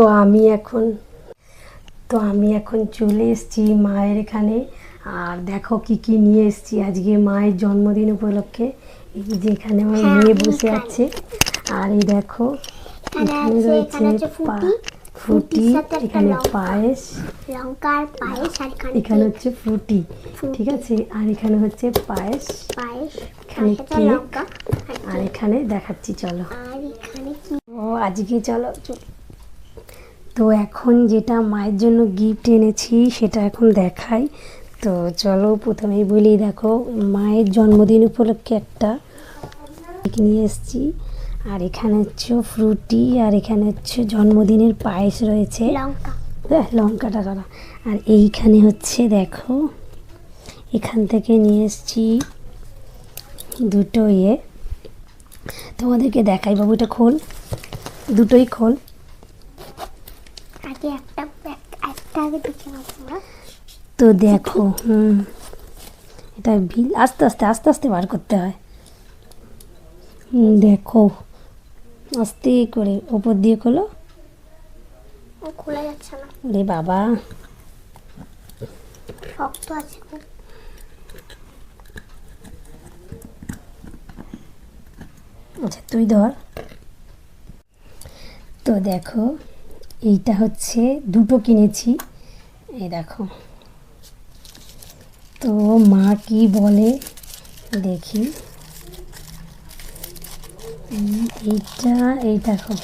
তো আমি এখন তো আমি এখন চলে এসেছি মায়ের এখানে। আর দেখো কি কি নিয়ে এসেছি আজকে মায়ের জন্মদিন উপলক্ষে। এই যে এখানে আমার হ্যাঁ, মেয়ে বসে আছে। আর এই দেখো এখানে রয়েছে ফুটি, ফুটি এখানে পায়েস। লঙ্কার পায়েস এখানে হচ্ছে ফ্রুটি ফ্রুটি। ঠিক আছে? আর এখানে হচ্ছে পায়েস। পায়েস এখানে কেক। আর আর এখানে দেখাচ্ছি চলো। আর এখানে কি? ও আজকে চলো চলো। তো এখন যেটা মায়ের জন্য গিফট এনেছি সেটা এখন দেখাই। তো চলো প্রথমেই বলি দেখো মায়ের জন্মদিন উপলক্ষে একটা নিয়ে এসেছি। আর এখানে হচ্ছে ফ্রুটি আর এখানে হচ্ছে জন্মদিনের পায়েস রয়েছে। লঙ্কা। দেখ লঙ্কাটা করা আর এইখানে হচ্ছে দেখো এখান থেকে নিয়ে এসেছি দুটো ইয়ে। তোমাদেরকে দেখাই বাবু এটা খোল। দুটোই খোল আগে একটা এক- একটা আগে দেখে নাও তোমরা তো দেখো, হুম, এটা ভিল আস্তে আস্তে আস্তে আস্তে বার করতে হয়। দেখো, আস্তে করে ওপর দিয়ে খোলো। রে বাবা। আচ্ছা তুই ধর। তো দেখো, এইটা হচ্ছে দুটো কিনেছি। এই দেখো। তো মা কি বলে দেখি। এইটা এই দেখো।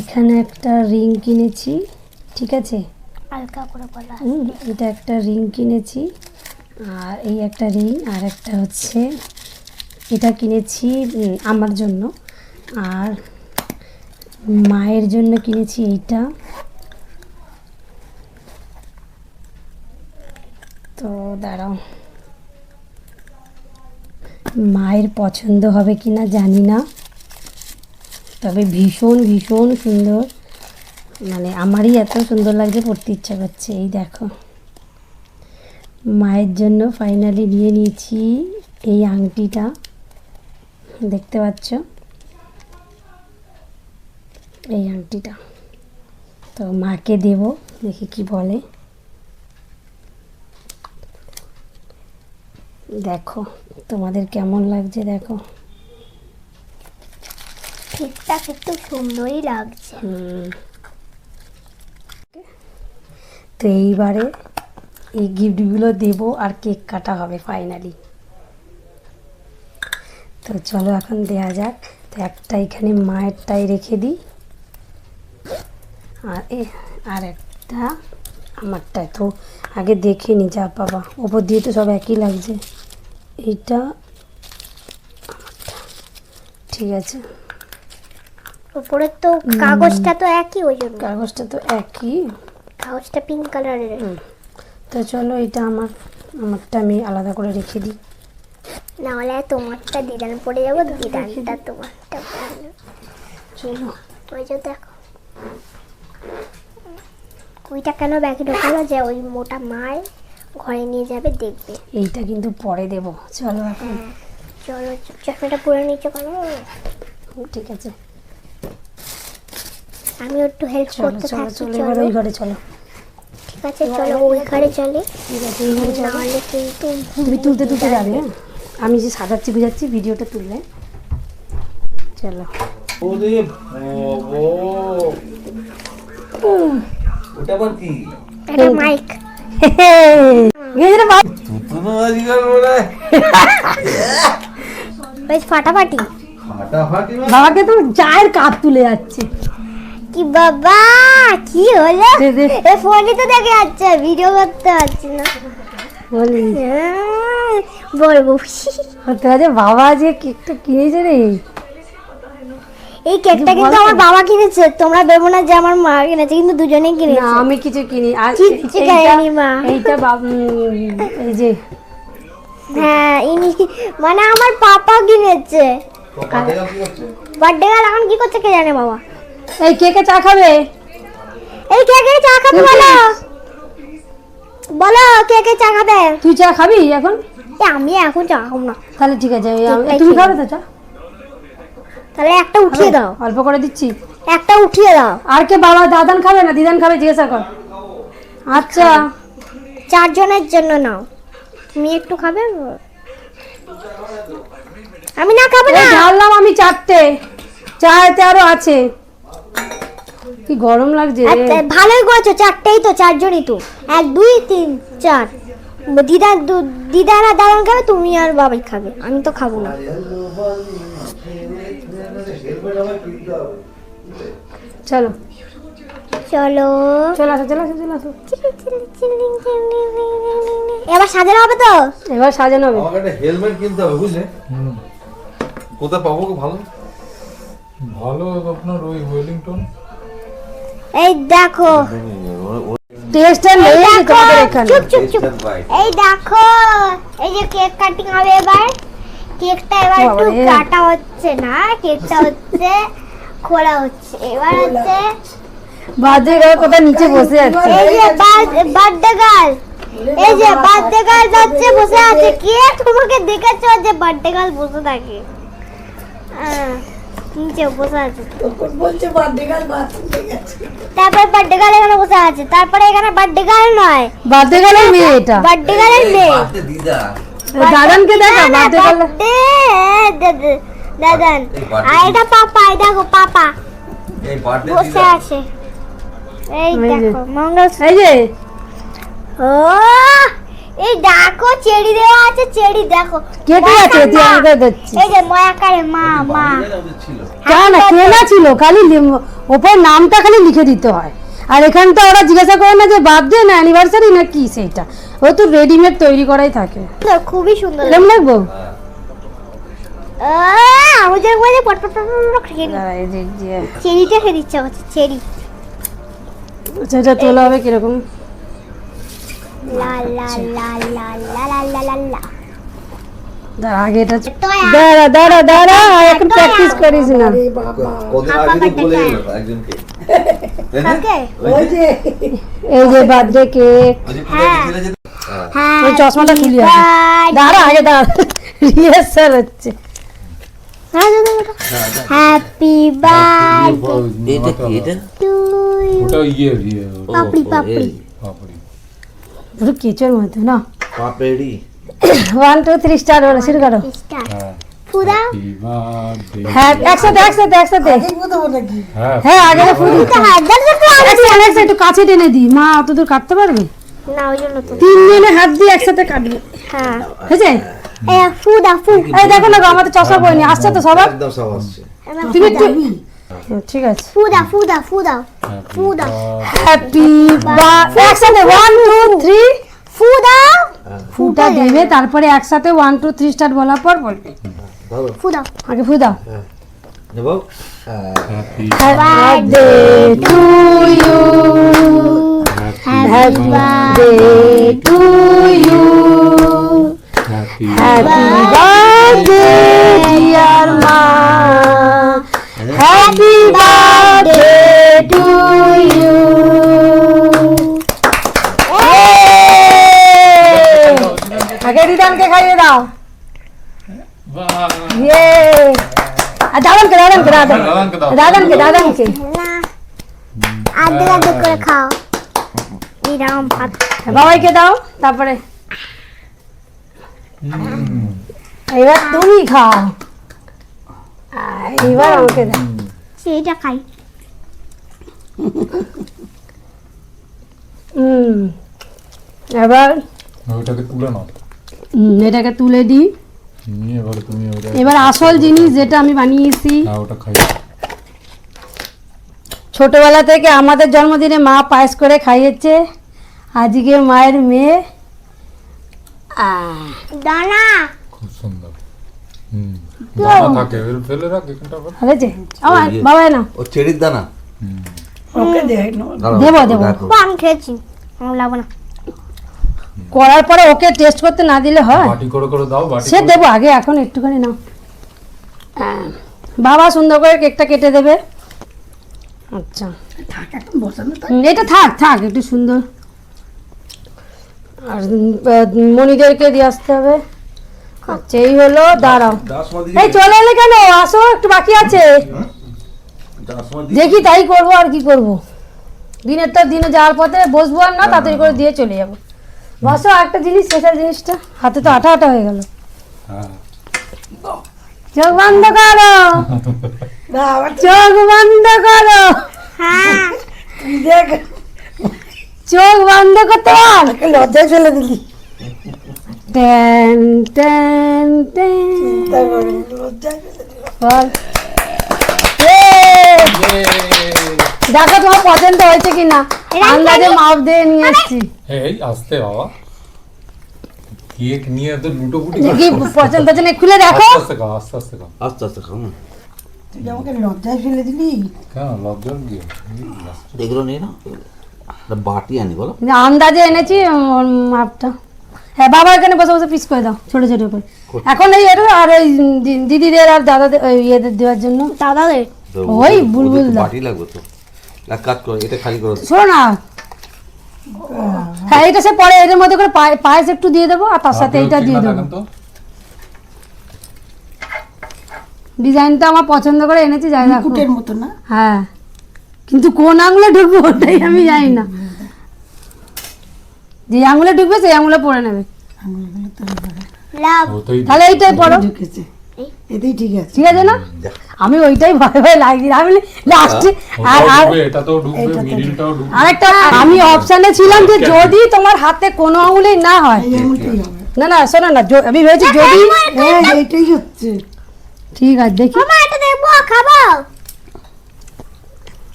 এখানে একটা রিং কিনেছি ঠিক আছে? হালকা করে বলা। এটা একটা রিং কিনেছি আর এই একটা রিং আর একটা হচ্ছে এটা কিনেছি আমার জন্য। আর মায়ের জন্য কিনেছি এইটা তো দাঁড়াও। মায়ের পছন্দ হবে কি না জানি না। তবে ভীষণ ভীষণ সুন্দর। মানে আমারই এত সুন্দর লাগছে, পড়তে ইচ্ছা করছে। এই দেখো। মায়ের জন্য ফাইনালি নিয়ে নিয়েছি এই আংটিটা। দেখতে পাচ্ছ? এই আংটিটা। তো মাকে দেব, দেখি কি বলে। দেখো তোমাদের কেমন লাগছে দেখো? কেকটা কিন্তু সুন্দরই লাগছে। তো এইবারে এই গিফটগুলো দেব আর কেক কাটা হবে ফাইনালি তো চলো এখন দেয়া যাক। তো একটা এখানে মায়েরটাই রেখে দিই। আর এ আর একটা আমারটায় তো আগে দেখে নি যা বাবা ওপর দিয়ে তো সব একই লাগছে। এইটা ঠিক আছে। উপরে তো কাগজটা তো একই ওই জন্য। কাগজটা তো একই। কাগজটা পিঙ্ক কালারের তো চলো এটা আমার আমারটা আমি আলাদা করে রেখে দিই। নাহলে তোমারটা দিদান পড়ে যাব দিদানটা তোমারটা চলো। ওই যে দেখো। ওইটা কেন ব্যাগে ঢোকালো যে ওই মোটা মায় ঘরে নিয়ে যাবে দেখবে। এইটা কিন্তু পরে দেব। চলো এখন। চলো চশমাটা পরে নিচে কেন ঠিক আছে। আমি একটু হেল্প চলো করতে চলো থাকি চলো চলো এবার ওই ঘরে চলো। ঠিক আছে চলো ওই ঘরে চলে। ঠিক আছে এই ঘরে চলো নাহলে কিন্তু তুমি তুলতে তুলতে যাবে হ্যাঁ? আমি যে সাজাচ্ছি বুঝাচ্ছি ভিডিওটা তুললে। চলো। ওরে বাবা ওটা আবার কি? এটা মাইক গেছে রে বাবা। তুতুনো আজকাল বলে বেশ ফাটাফাটি। ফাটাফাটি মানে? বাবাকে তো চায়ের কাপ তুলে যাচ্ছে। কি বাবা? কি হলো। এ ফোনই তো দেখে যাচ্ছে ভিডিও করতে পারছি না। বলি। হ্যাঁ, বলব। বাবা যে কেকটা কিনেছে রে। এই কেকটা কিন্তু আমার বাবা কিনেছে তোমরা ভেবো না যে আমার মা কিনেছে কিন্তু দুজনেই না আমি কিছু কিনি। আর এইটা মা। এইটা এই যে হ্যাঁ ইনি মানে আমার পাপা কিনেছে। বার্থডে এখন কি করছে কে জানে বাবা? এই কেকে চা খাবে? এই কে কে চা খাবে বলো। বলো কে কে চা খাবে? তুই চা খাবি এখন? আমি এখন চা খাব না। তাহলে ঠিক আছে তুমি খাবে তো চা? তাহলে একটা উঠিয়ে দাও। অল্প করে দিচ্ছি। একটা উঠিয়ে দাও। আর কে বাবা দাদান খাবে না? দিদান খাবে? জিজ্ঞাসা কর। আচ্ছা। চারজনের জন্য নাও। তুমি একটু খাবে? আমি না খাব না। ঢাললাম আমি চারটে। চারটে আরও আছে। কি গরম লাগছে আচ্ছা, ভালোই করেছ। চারটেই তো চারজনই তো। এক দুই তিন চার। দিদা দু- দিদা না দাদান খাবে তুমি আর বাবাই খাবে। আমি তো খাব না। চলো চলো চলে আসো চলে আসো চলে আসো এবার সাজানো হবে তো? এবার সাজানো হবে। আমাকে একটা হেলমেট কিনতে হবে বুঝলে? কোথায় পাবো গো ভালো? ভালো আপনার ওই ওয়েলিংটন এই দেখো। টেস্টটা নেই তোমাদের এখানে। চুপ চুপ চুপ. এই দেখো। এই যে কেক কাটিং হবে এবার। কেকটা এবার একটু কাটা হচ্ছে না কেকটা হচ্ছে খোলা হচ্ছে। এবার হচ্ছে গেলে কোথায় নিচে বসে আছে? এই যে বার্থডে গার্ল এই যে বার্থডে গার্ল যাচ্ছে বসে আছে। কে তোমাকে দেখেছ যে বার্থডে গার্ল বসে থাকে? আহ, নিচে বসে আছে। তারপর বার্থডে গার্ল এখানে বসে আছে। তারপরে এখানে বার্থডে গার্ল নয়। বার্থডে গেলে মেয়ে এটা। বার্থডে গার্লের মেয়ে। দিদা। দাদানকে দেখা দাদান আর এটা পাপা এই দেখো পাপা। এই বার্থডে বসে আছে। এই দেখো মঙ্গল এই যে। ও এই দেখো চেরি দেওয়া আছে চেরি দেখো। কেটে আছে? তুই আমাকে দিচ্ছি এই যে ময়াকারে মা মা। ছিল। কেন কেনা ছিল খালি ওপর নামটা খালি লিখে দিতে হয়। আর এখানটা ওরা জিজ্ঞাসা করে না যে বার্থডে না অ্যানিভার্সারি না কি সেইটা। ও তো রেডিমেড তৈরি করাই থাকে। খুবই সুন্দর কেমন লাগবো? আমি যে বলে পট পট পট পট পট খেয়ে নি। দাঁড়া, এই যে- যে। চেরিটা খেয়ে দিচ্ছে হচ্ছে চেরি। সেটা তোলা হবে কীরকম? লা লা লা লা লা লা লা লা লা। দাঁড়া আগে এটা দাঁড়া দাঁড়া দাঁড়া প্লিজ করিস না? এই যে বার্থডে কেক ওই চশমাটা খুলি দাঁড়া আগে দাঁড়া। রিহার্সাল হচ্ছে। হ্যাপি বার্থডে এটা কি এটা? ওটা ইয়ে ইয়ে। পাপড়ি পাপড়ি। পুরো কেচের মতো না? পাপড়ি। 1 2 3 স্টার বলো শুরু করো। স্টার হ্যাঁ একসাথে একসাথে একসাথে। হ্যাঁ আগে একটু কাছে টেনে দিই। মা অত দূর কাটতে পারবে? না ওই জন্য তো। হাত দিয়ে একসাথে কাটবে। হ্যাঁ। হয়েছে? ফু ফু দেখো আসছে তো ঠিক আছে। ফু ফু ফু ফু একসাথে 1 2 3 ফু দাও তারপরে একসাথে ওয়ান টু থ্রি স্টার বলার পর বলবে। ভালো। ফুদা আগে ফু দাও। হ্যাঁ happy birthday to you happy birthday to you happy birthday dear মা হ্যাপি বার্থডে টু ইউ আগে দিদানকে খাইয়ে দাও। দাদানকে দাদানকে দাদান দাদানকে দাদানকে দাদানকে না আধে আধে করে খাও এরকম ভাত বাবাইকে দাও তারপরে এবার তুমি খাও এবার আমাকে দাও সেইটা খাই হুম এবার ওটাকে তুলে নাও এটাকে তুলে দিই এবার তুমি এবার আসল জিনিস যেটা আমি বানিয়েছি। ওটা খাই ছোটবেলা থেকে আমাদের জন্মদিনে মা পায়েস করে খাইয়েছে। আজকে মায়ের মেয়ে। দানা। খুব সুন্দর। দেবো দেবো। খেয়েছি। আমি না। করার পরে ওকে টেস্ট করতে না দিলে হয়। বাটি করে করে দাও বাটি সে। দেবো আগে এখন একটুখানি নাও। বাবা সুন্দর করে কেকটা কেটে দেবে। আচ্ছা। হুম, এটা থাক থাক একটু সুন্দর। আর মণিদেরকে দিয়ে আসতে হবে। আচ্ছা এই হলো দাঁড়াও। এই চলে এলে কেন? আসো একটু বাকি আছে। দিয়ে দেখি তাই করব আর কি করব। দিনেরটা দিনে যাওয়ার পথে বসবো আর না তাড়াতাড়ি করে দিয়ে চলে যাব। বসো একটা জিনিস স্পেশাল জিনিসটা। হাতে তো আঠা আঠা হয়ে গেল। হ্যাঁ চোখ বন্ধ করো। চোখ বন্ধ করো। হ্যাঁ চোখ বন্ধ করতে লজ্জায় ফেলে দিলি। ট্যান বল। Yay! দেখো তোমার পছন্দ হয়েছে কিনা। আন্দাজে মাপ দিয়ে নিয়ে এসছি এই আসতে বাবা। কেক নিয়ে তো লুটো ফুটি দেখি পছন্দ হচ্ছে না খুলে দেখো। আস্তে আস্তে খাও আস্তে আস্তে খাও। আস্তে আস্তে খাও না আমাকে লজ্জায় ফেলে দিলি? কেন লজ্জার কি? এগুলো নিয়ে না? বাটি আনি বলো। আন্দাজে এনেছি মাপটা। হ্যাঁ বাবা এখানে বসে বসে পিস করে দাও ছোট ছোট করে। এখন এই এটা আর ওই দিদিদের আর দাদাদের ইয়েদের দেওয়ার জন্য। দাদাদের? ওই বুলবুল দা। বাটি লাগবে তো। এক কাজ করো এটা খালি করো। শোনো না। হ্যাঁ এটা সে পরে এর মধ্যে করে পায়ে- পায়েস একটু দিয়ে দেবো আর তার সাথে এইটা দিয়ে দেবো। ডিজাইনটা আমার পছন্দ করে এনেছি যাই দেখো। কুটের মতো না? হ্যাঁ। কিন্তু কোন আঙুলে ঢুকবো ওটাই আমি জানি না। যে আঙুলে ঢুকবে সেই আঙুলে পরে নেবে। তাহলে এইটাই পড়ো ঢুকেছে। এতেই ঠিক আছে। ঠিক আছে না? আমি ওইটাই ভয় ভয় লাগি আমি লাস্টে আর আর এটা তো ঢুকবে মিডিলটাও ঢুকবে। আরেকটা আমি অপশানে ছিলাম যে যদি তোমার হাতে কোনো আঙুলেই না হয় না না শোনো না আমি ভেবেছি যদি হ্যাঁ এইটাই হচ্ছে। ঠিক আছে দেখি। মামা এটা দেখব খাব।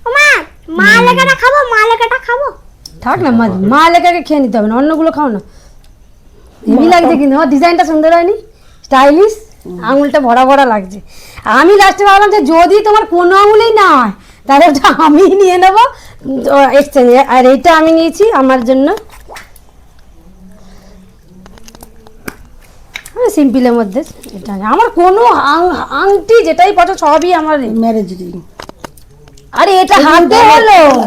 মামা মা লেখাটা খাব মা লেখাটা খাব। থাক না মা মা লেখাকে খেয়ে নিতে হবে না অন্যগুলো খাও না। হেভি লাগছে কিন্তু আমার ডিজাইনটা সুন্দর হয়নি। স্টাইলিশ আঙুলটা ভরা ভরা লাগছে। আমি লাস্টে ভাবলাম যে যদি তোমার কোনো আঙুলেই না হয় তাহলে ওটা আমি নিয়ে নেব। এক্সচেঞ্জ আর এইটা আমি নিয়েছি আমার জন্য। সিম্পলের মধ্যে এটা আমার কোনো আং- আংটি যেটাই পছন্দ সবই আমার ম্যারেজ রিং আরে এটা হাতে হলো।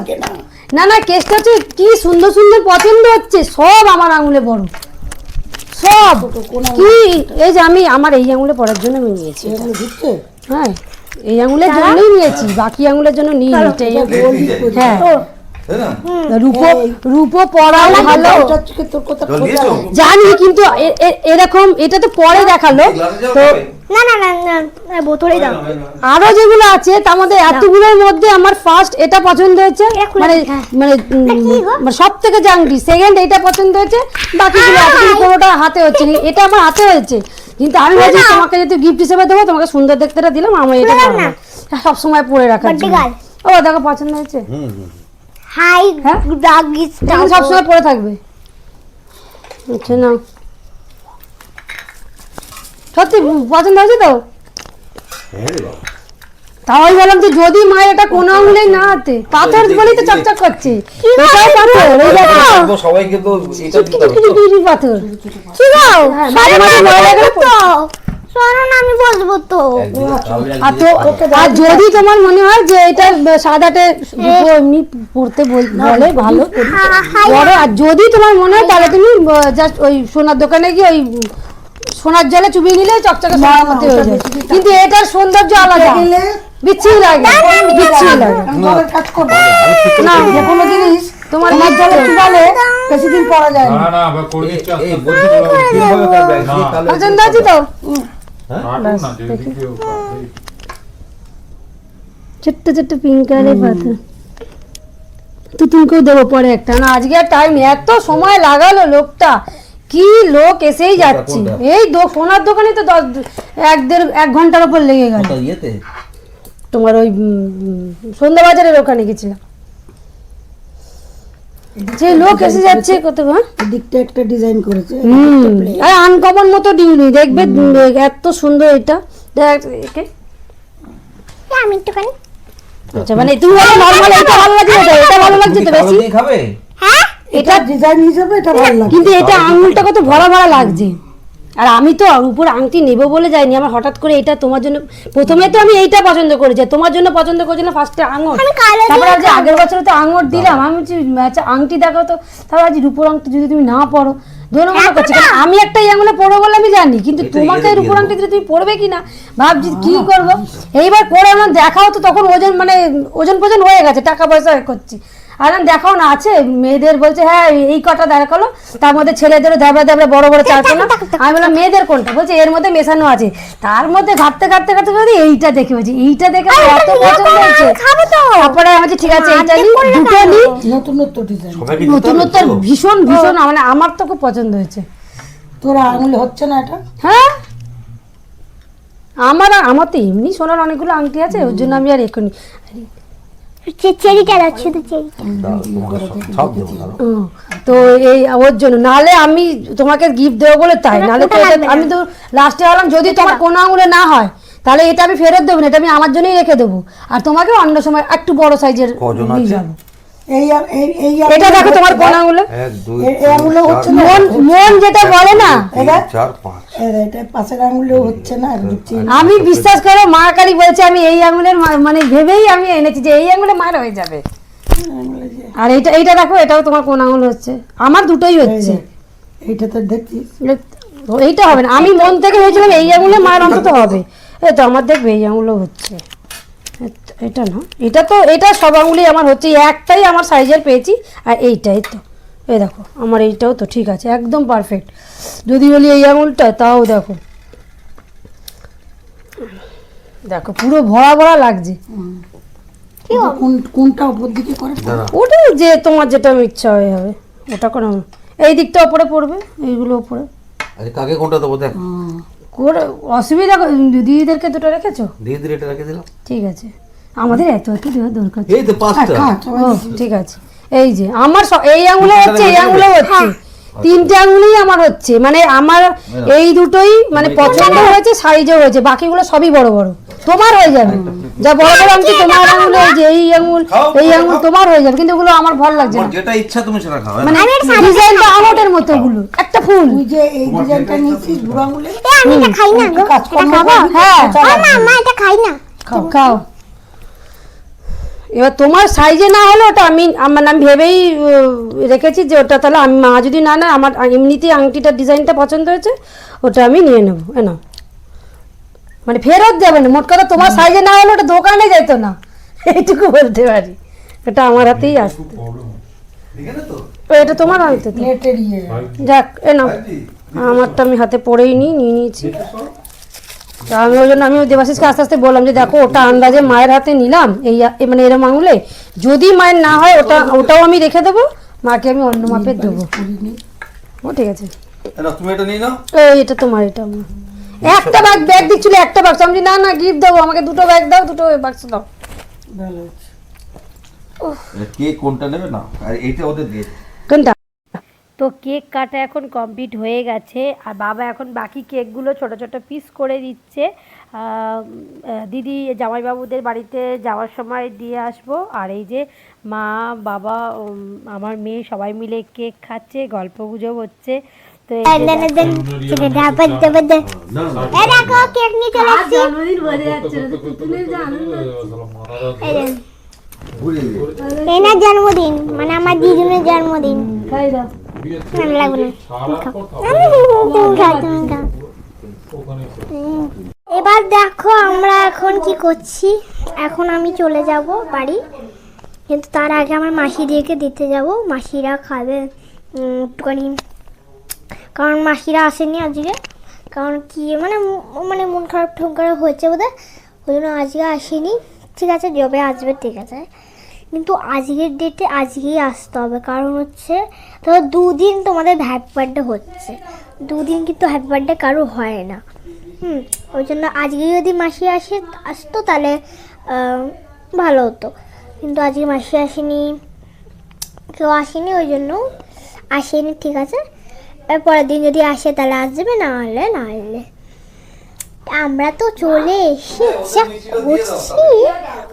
না না কেসটা হচ্ছে কি সুন্দর সুন্দর পছন্দ হচ্ছে সব আমার আঙুলে বড়। সব! কি? এই যে আমি আমার এই আঙুলে পড়ার জন্য আমি নিয়েছি। হ্যাঁ এই আঙুলের জন্যই নিয়েছি বাকি আঙুলের জন্য নিয়ে হ্যাঁ। রূপো রূপো পড়াও ভালো। ওটার থেকে তোর কথা জল খোঁজা দিয়েছ? হবে। জানি কিন্তু এ- এ- এরকম এটা তো পরে দেখাল। তো না না না না না, বোতলেই দাও। আরও যেগুলো আছে তার মধ্যে এতগুলোর মধ্যে আমার ফার্স্ট এটা পছন্দ হয়েছে মানে সব থেকে জাংটি সেকেন্ড এটা পছন্দ হয়েছে বাকিগুলো এতগুলো কোনোটা হাতে হচ্ছে না। এটা আমার হাতে হয়েছে। কিন্তু আমি ভাবছি তোমাকে যদি গিফট হিসেবে দেবো তোমাকে সুন্দর দেখতেটা দিলাম আমি এটা সব সময় পরে রাখার জন্য। ও দেখো পছন্দ হয়েছে। হুম হুম হ্যাঁ? হাই এটা সব সময় পরে থাকবে। আচ্ছা না সত্যি পছন্দ হয়েছে তো? হ্যাঁ তাই বললাম যে যদি মা এটা কোনো আঙুলেই না হাতে পাথর বলেই তো চকচক করছে। এটাও পাথর এই দেখো। সবাইকে তো এটা দিতে হবে পাথর। কি দাও হ্যাঁ, মাঝে মনে তো। শোনো না আমি বলব তো। আর তো আর যদি তোমার মনে হয় যে এটা সাদাটে দুটো এমনি পড়তে বল- বলে ভালো। বড় আর যদি তোমার মনে হয় তাহলে তুমি জাস্ট ওই সোনার দোকানে গিয়ে ওই সোনার জলে চুবিয়ে নিলে চকচকে সোনার মতো হয়ে যায়। কিন্তু এটার সৌন্দর্য আলাদা। বিচ্ছিরি লাগে। বিচ্ছিরি লাগে। না যে কোনো জিনিস তোমার তোমার জলে চুবালে বেশি দিন পরা যায় না। না না আবার করে দিচ্ছি পছন্দ আছে তো? এই ছোট্ট ছোট্ট পিঙ্ক কালারের পাথর তো তুমিকেও দেবো পরে একটা। না আজকে আর টাইম এত সময় লাগালো লোকটা। কি লোক এসেই যাচ্ছে। এই দো- সোনার দোকানে তো দশ এক দেড় এক ঘণ্টার উপর লেগে গেল। তোমার ওই উম, সন্ধ্যাবাজারের ওখানে গেছিলাম। যে লোক এসে যাচ্ছে কত দিকটা একটা ডিজাইন করেছে। হুম। আর আনকমন মতো ডিউনি দেখবে এত সুন্দর এটা। দেখ একে। আমি একটুখানি। আচ্ছা মানে তুমি বলো নরমাল এটা ভালো লাগছে তো? এটা ভালো লাগছে তো বেশি? খাবে? হ্যাঁ? এটা ডিজাইন হিসাবে এটা ভালো লাগে কিন্তু এটা আঙুলটা কত ভরা ভরা লাগছে। আর আমি তো উপর আংটি নেব বলে যাইনি। আমার হঠাৎ করে এটা তোমার জন্য প্রথমে তো আমি এইটা পছন্দ করেছি তোমার জন্য পছন্দ করেছিলাম ফার্স্টে আঙুর। তারপর আজ আগের বছর তো আঙুর দিলাম আমি আচ্ছা আংটি দেখো তো। তারপর আজ রূপোর আংটি যদি তুমি না পড়ো আমি একটা আঙুলে পড়ব বলে আমি জানি কিন্তু তোমাকে এর রূপর আংটি তুমি পড়বে কিনা ভাবছি কি করব? এইবার আমার দেখাও তো তখন ওজন মানে ওজন ফোজন হয়ে গেছে টাকা পয়সা এ করছি আর দেখাও না আছে মেয়েদের বলছে হ্যাঁ এই কটা দেখাল তার মধ্যে ছেলেদেরও ধ্যাবড়া ধ্যাবড়া বড় বড় চারখানা আমি বললাম মেয়েদের কোনটা? বলছে এর মধ্যে মেশানো আছে। তার মধ্যে ঘাটতে ঘাটতে ঘাটতে ঘাটতে এইটা দেখে বলছি এইটা দেখে আমার এত পছন্দ হয়েছে। তো। তারপরে আমি ঠিক আছে এইটা নি দুটো নি নতুনত্ব ডিজাইন নতুনত্ব ভীষণ ভীষণ মানে আমার তো খুব পছন্দ হয়েছে। তোর আঙুলে হচ্ছে না এটা? হ্যাঁ? আমার আমার তো এমনি সোনার অনেকগুলো আংটি আছে ওর জন্য আমি আর এখনই চেরিটা যাচ্ছে তো চেরি তোমাকে সব- দেবো তো এই ওর জন্য নালে আমি তোমাকে গিফট দেবো বলে তাই নালে তো এটা- আমি তো লাস্টে বললাম যদি তোমার কোনো আঙুলে না হয় তাহলে এটা আমি ফেরত দেবো না এটা আমি আমার জন্যই রেখে দেবো। আর তোমাকে অন্য সময় একটু বড় সাইজের কজন দিয়ে আছে? এই এটা দেখো তোমার কোন আঙুলে? আঙুলে হচ্ছে না? মন মন যেটা বলে না? চার পাঁচ। এটা পাশের হচ্ছে। আমি বিশ্বাস করো মা কালী বলছে আমি এই আঙুলের মা- মানে ভেবেই আমি এনেছি যে এই আঙুলে মার হয়ে যাবে। আর এইটা এইটা দেখো এটাও তোমার কোন আঙুল হচ্ছে? আমার দুটোই হচ্ছে। এইটা তো দেখছিস এইটা হবে না। আমি মন থেকে ভেবেছিলাম এই আঙুলে মায়ের অন্তত হবে। এই তো আমার দেখবে এই আঙুলও হচ্ছে। এটা না। এটা তো এটা সব আঙুলই আমার হচ্ছে একটাই আমার সাইজের পেয়েছি আর এইটাই তো। এই দেখো আমার এইটাও তো ঠিক আছে একদম পারফেক্ট যদি বলি এই আঙুলটা তাও দেখো। দেখো পুরো ভরা ভরা লাগছে। কোনটা উপর দিকে করে? ওটা যে তোমার যেটা ইচ্ছা হয়ে হবে ওটা করে আমার- এই দিকটা ওপরে পড়বে এইগুলো ওপরে। আরে কাকে কোনটা দেবো দেখ। করে অসুবিধা দিদিদেরকে দুটো রেখেছো? ধীরে এটা রেখে দিলাম। ঠিক আছে। আমাদের এত এত দেওয়ার দরকার এই তো পাঁচটা। ও ঠিক আছে। এই যে আমার এই আঙুলে হচ্ছে এই আঙুলে হচ্ছে। তিনটে আঙুলেই আমার হচ্ছে। মানে আমার এই দুটোই মানে পছন্দ হয়েছে সাইজও হয়েছে বাকিগুলো সবই বড় বড়। তোমার হয়ে যাবে। যা বড় বড় আঙুল তোমার আঙুলে এই যে এই আঙুল এই আঙুল তোমার হয়ে যাবে কিন্তু ওগুলো আমার ভালো লাগছে না। যেটা ইচ্ছা তুমি সেটা খাও? মানে ডিজাইনটা আমটের মতো ওগুলো একটা ফুল। তুই যে এই ডিজাইনটা নিয়েছিস বুড়ো আঙুলে এ আমি এটা খাই না গো। এটা খাব? হ্যাঁ। না মা এটা খাই না। খাও খাও। এবার তোমার সাইজে না হলে ওটা আমি আমার আমি ভেবেই রেখেছি যে ওটা তাহলে আমি মা যদি না নেয় আমার এমনিতেই আংটিটার ডিজাইনটা পছন্দ হয়েছে ওটা আমি নিয়ে নেব নাও। মানে ফেরত যাবে না। মোট কথা তোমার সাইজে না হলে ওটা দোকানে যেত না। এইটুকু বলতে পারি। এটা আমার হাতেই আসতো ও, এটা তোমার হাতে যাক এ নাও। আমারটা আমি হাতে পড়েই নিই নিয়ে নিয়েছি। তা আমি ওই জন্য আমি ওই দেবাশিসকে আস্তে আস্তে বললাম যে দেখো ওটা আন্দাজে মায়ের হাতে নিলাম। এই মানে এরম আঙুলে। যদি মায়ের না হয় ওটা ওটাও আমি রেখে দেবো। মাকে আমি অন্য মাপের দেবো। ও ঠিক আছে। এটা তুমি এটা নিয়ে নাও। এই এটা তোমার এটা আমার। একটা ব্যাগ ব্যাগ দিচ্ছিল একটা বাক্স আমি না না গিফট দেবো আমাকে দুটো ব্যাগ দাও দুটো বাক্স দাও। ভালো কে কোনটা নেবে না? আর এইটা ওদের দিয়ে দাও। কোনটা? তো কেক কাটা এখন কমপ্লিট হয়ে গেছে আর বাবা এখন বাকি কেকগুলো ছোট ছোট পিস করে দিচ্ছে। দিদি জামাইবাবুদের বাড়িতে যাওয়ার সময় দিয়ে আসব। আর এই যে মা বাবা আমার মেয়ে সবাই মিলে কেক খাচ্ছে গল্প গুজব হচ্ছে। জন্মদিন। মানে আমার দিদুনের জন্মদিন। এবার দেখো আমরা এখন কি করছি। এখন আমি চলে যাব বাড়ি। কিন্তু তার আগে আমার মাসি দিয়েকে দিতে যাব। মাসিরা খাবে উম, একটুখানি কারণ মাসিরা আসেনি আজকে। কারণ কি মানে মানে মন খারাপ ঠন খারাপ হয়েছে বোধহয়। ওই জন্য আজকে আসেনি। ঠিক আছে, যবে আসবে, ঠিক আছে। কিন্তু আজকের ডেটে আজকেই আসতে হবে। কারণ হচ্ছে তো দুদিন তোমাদের হ্যাপি বার্থডে হচ্ছে। দুদিন কিন্তু হ্যাপি বার্থডে কারও হয় না। হুম, ওই জন্য আজকে যদি মাসি আসে, আসতো তাহলে ভালো হতো। কিন্তু আজকে মাসি আসেনি, কেউ আসেনি, ওই জন্য আসেনি, ঠিক আছে। এর পরের দিন যদি আসে তাহলে আসবে? না হলে না হলে আমরা তো চলে এসে যা করছি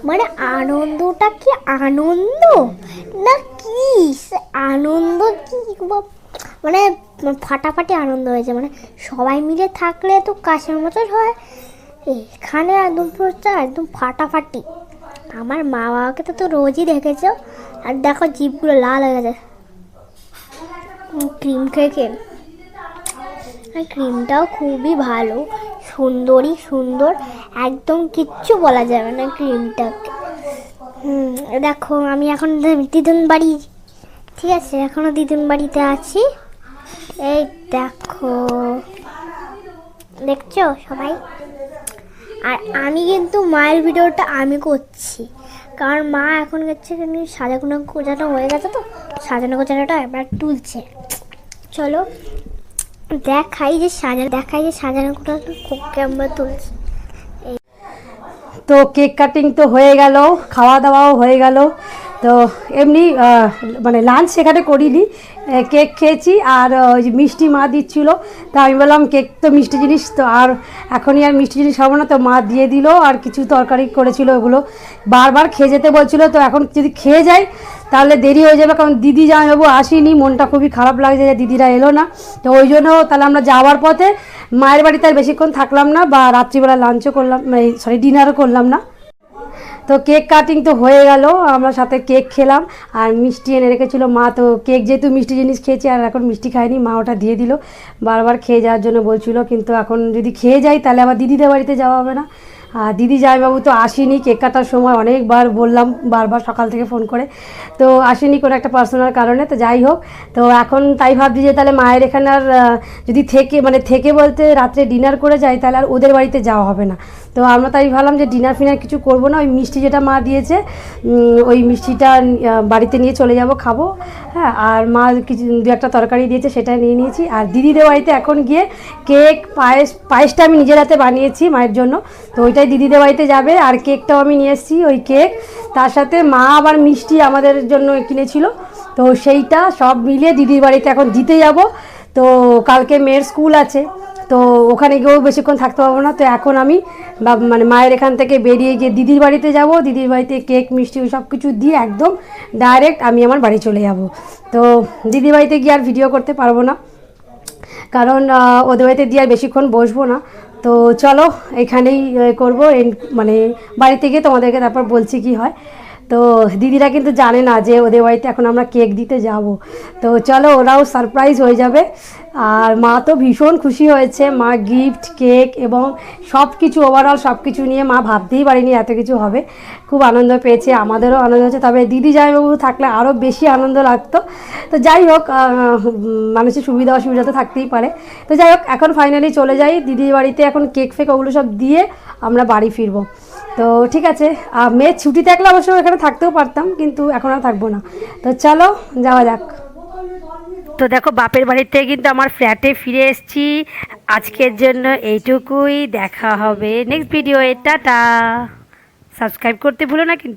মানে আনন্দটা কি আনন্দ? না কি? আনন্দ কি মানে ফাটাফাটি আনন্দ হয়েছে। মানে সবাই মিলে থাকলে তো কাছের মতো হয়। এখানে একদম পুরোটা একদম ফাটাফাটি। আমার মা বাবাকে তো তো রোজই দেখেছ। আর দেখো জিভগুলো লাল হয়ে গেছে। ক্রিম খেয়ে আর ক্রিমটাও খুবই ভালো, সুন্দরই সুন্দর, একদম কিচ্ছু বলা যাবে না ক্রিমটাকে দেখো, আমি এখন দিদুন বাড়ি, ঠিক আছে এখনও দিদুন বাড়িতে আছি। এই দেখো, দেখছ সবাই? আর আমি কিন্তু মায়ের ভিডিওটা আমি করছি, কারণ মা এখন গেছে সাজানো গোছানো হয়ে গেছে তো, সাজানো গোছানোটা এবার তুলছে। চলো, দেখাই যে সাজা দেখাই যে সাজানো কেমন তুলছে। তো কেক কাটিং তো হয়ে গেল, খাওয়া দাওয়াও হয়ে গেল। তো এমনি মানে লাঞ্চ সেখানে করিনি কেক খেয়েছি আর ওই মিষ্টি মা দিচ্ছিল। তা আমি বললাম, কেক তো মিষ্টি জিনিস, তো আর এখনই আর মিষ্টি জিনিস হবে না। তো মা দিয়ে দিল আর কিছু তরকারি করেছিল ওগুলো। বারবার খেয়ে যেতে বলছিল, তো এখন যদি খেয়ে যাই তাহলে দেরি হয়ে যাবে, কারণ দিদি যা জামাইবাবু আসেনি, মনটা খুবই খারাপ লাগছে যে দিদিরা এলো না। তো ওই জন্য তাহলে আমরা যাওয়ার পথে মায়ের বাড়িতে আর বেশিক্ষণ থাকলাম না, বা রাত্রিবেলা লাঞ্চও করলাম সরি ডিনারও করলাম না। তো কেক কাটিং তো হয়ে গেল, আমরা সাথে কেক খেলাম, আর মিষ্টি এনে রেখেছিল মা। তো কেক যেহেতু মিষ্টি জিনিস খেয়েছি, আর এখন মিষ্টি খায়নি মা ওটা দিয়ে দিল। বারবার খেয়ে যাওয়ার জন্য বলছিল, কিন্তু এখন যদি খেয়ে যাই, তাহলে আবার দিদিদের বাড়িতে যাওয়া হবে না। আর দিদি জায়বাবু তো আসেনি, কেক কাটার সময় অনেকবার বললাম, বারবার সকাল থেকে ফোন করে। তো আসেনি কোনো একটা পার্সোনাল কারণে, তো যাই হোক, তো এখন তাই ভাবছি যে তাহলে মায়ের এখানে আর যদি থেকে মানে থেকে বলতে রাত্রে ডিনার করে যাই, তাহলে আর ওদের বাড়িতে যাওয়া হবে না। তো আমরা তাই ভাবলাম যে ডিনার ফিনার কিছু করব না, ওই মিষ্টি যেটা মা দিয়েছে ওই মিষ্টিটা বাড়িতে নিয়ে চলে যাব, খাব হ্যাঁ আর মা কিছু, দু একটা তরকারি দিয়েছে, সেটা নিয়ে নিয়েছি, আর দিদিদের বাড়িতে এখন গিয়ে কেক, পায়েস, পায়েসটা আমি নিজের হাতে বানিয়েছি মায়ের জন্য, তো ওইটাই দিদিদের বাড়িতে যাবে, আর কেকটাও আমি নিয়ে এসেছি, ওই কেক, তার সাথে মা আবার মিষ্টি আমাদের জন্য কিনেছিল, তো সেইটা সব মিলিয়ে দিদির বাড়িতে এখন দিতে যাব, তো কালকে মেয়ের স্কুল আছে তো ওখানে গিয়েও বেশিক্ষণ থাকতে পারব না। তো এখন আমি মানে মায়ের এখান থেকে বেরিয়ে গিয়ে দিদির বাড়িতে যাব। দিদির বাড়িতে কেক, মিষ্টি সব কিছু দিয়ে একদম ডাইরেক্ট আমি আমার বাড়ি চলে যাব। তো দিদির বাড়িতে গিয়ে আর ভিডিও করতে পারব না। কারণ ওদের বাড়িতে দিয়ে আর বেশিক্ষণ বসবো না। তো চলো, এখানেই করব। মানে বাড়িতে গিয়ে তোমাদেরকে তারপর বলছি কি হয়। তো দিদিরা কিন্তু জানে না যে ওদের বাড়িতে এখন আমরা কেক দিতে যাব। তো চলো ওরাও সারপ্রাইজ হয়ে যাবে। আর মা তো ভীষণ খুশি হয়েছে। মা গিফট কেক এবং সব কিছু ওভারঅল সব কিছু নিয়ে মা ভাবতেই পারিনি এত কিছু হবে। খুব আনন্দ পেয়েছে, আমাদেরও আনন্দ হচ্ছে। তবে দিদি জামাইবাবু থাকলে আরও বেশি আনন্দ লাগতো। তো যাই হোক মানুষের সুবিধা অসুবিধা তো থাকতেই পারে। তো যাই হোক, এখন ফাইনালি চলে যাই। দিদির বাড়িতে এখন কেক ফেক ওগুলো সব দিয়ে আমরা বাড়ি ফিরবো। তো ঠিক আছে আর মেয়ের ছুটি থাকলে অবশ্য এখানে থাকতেও পারতাম, কিন্তু এখন আর থাকব না। তো চলো, যাওয়া যাক। তো দেখো, বাপের বাড়িতে কিন্তু আমার ফ্ল্যাটে ফিরে এসেছি। আজকের জন্য এইটুকুই, দেখা হবে নেক্সট ভিডিও এটা টা সাবস্ক্রাইব করতে ভুলো না কিন্তু।